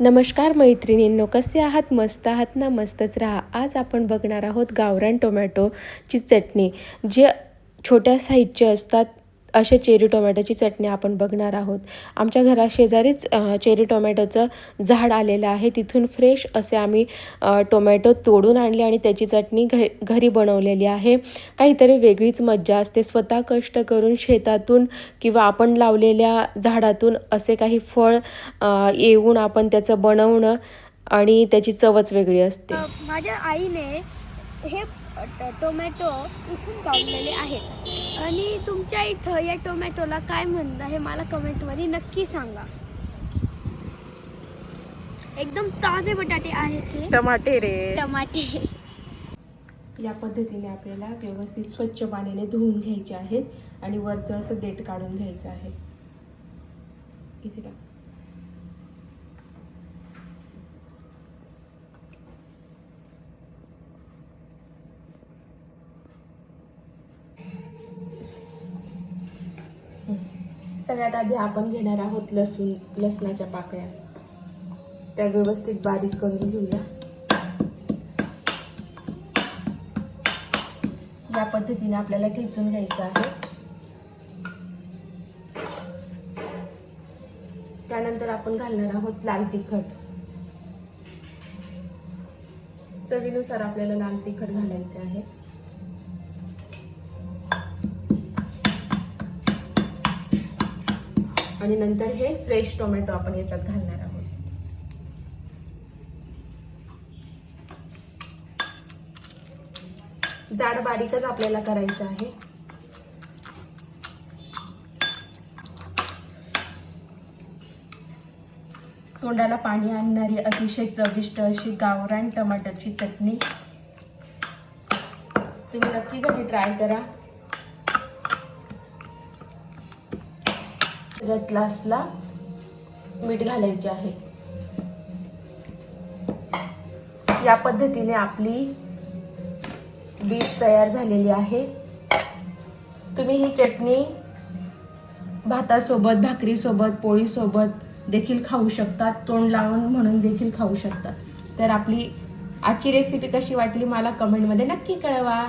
नमस्कार मैत्रिणींनो कसे आहात? मस्त आहात ना? मस्तच राहा. आज आपण बघणार आहोत गावरान टोमॅटोची चटणी. जे छोट्या साईजचे असतात असे चेरी टोमॅटोची चटणी आपण बघणार आहोत. आमच्या घराशेजारीच शेजारीच चेरी टोमॅटोचं झाड आलेलं आहे. तिथून फ्रेश असे आम्ही टोमॅटो तोडून आणले आणि त्याची चटणी घ घरी बनवलेली आहे. काहीतरी वेगळीच मज्जा असते. स्वतः कष्ट करून शेतातून किंवा आपण लावलेल्या झाडातून असे काही फळ येऊन आपण त्याचं बनवणं आणि त्याची चवच वेगळी असते. माझ्या आईने हे टोमॅटो इथून काढलेले आहेत. आणि तुमच्या इथं या टोमॅटोला काय म्हणणं हे मला कमेंटमध्ये नक्की सांगा. एकदम ताजे बटाटे आहेत हे. टमाटे रे. टमाटे. या पद्धतीने आपल्याला व्यवस्थित स्वच्छ पाण्याने धुवून घ्यायचे आहेत आणि वरचं असं देठ काढून घ्यायचं आहे. इथे सगळ्यात आधी आपण घेणार आहोत लसूण लसणाच्या पाकळ्या. त्या व्यवस्थित बारीक करून घेऊया. या पद्धतीने आपल्याला ठेचून घ्यायचं आहे. त्यानंतर आपण घालणार आहोत लाल तिखट. चवीनुसार आपल्याला लाल तिखट घालायचं आहे. आणि नंतर हे फ्रेश टोमॅटो आपण याच्यात घालणार आहोत. जाड बारीकच आपल्याला करायचं आहे. तोंडाला पाणी आणणारी अतिशय चविष्ट अशी गावरान टमाटरची चटणी. तुम्ही नक्की घरी ट्राय करा. सगळ्यात ग्लासला मीठ घालायचे आहे. या पद्धतीने आपली डिश तयार झालेली आहे. तुम्ही ही चटणी भातासोबत भाकरीसोबत पोळीसोबत देखील खाऊ शकतात. तोंड लावून म्हणून देखील खाऊ शकतात. तर आपली आजची रेसिपी कशी वाटली मला कमेंटमध्ये नक्की कळवा.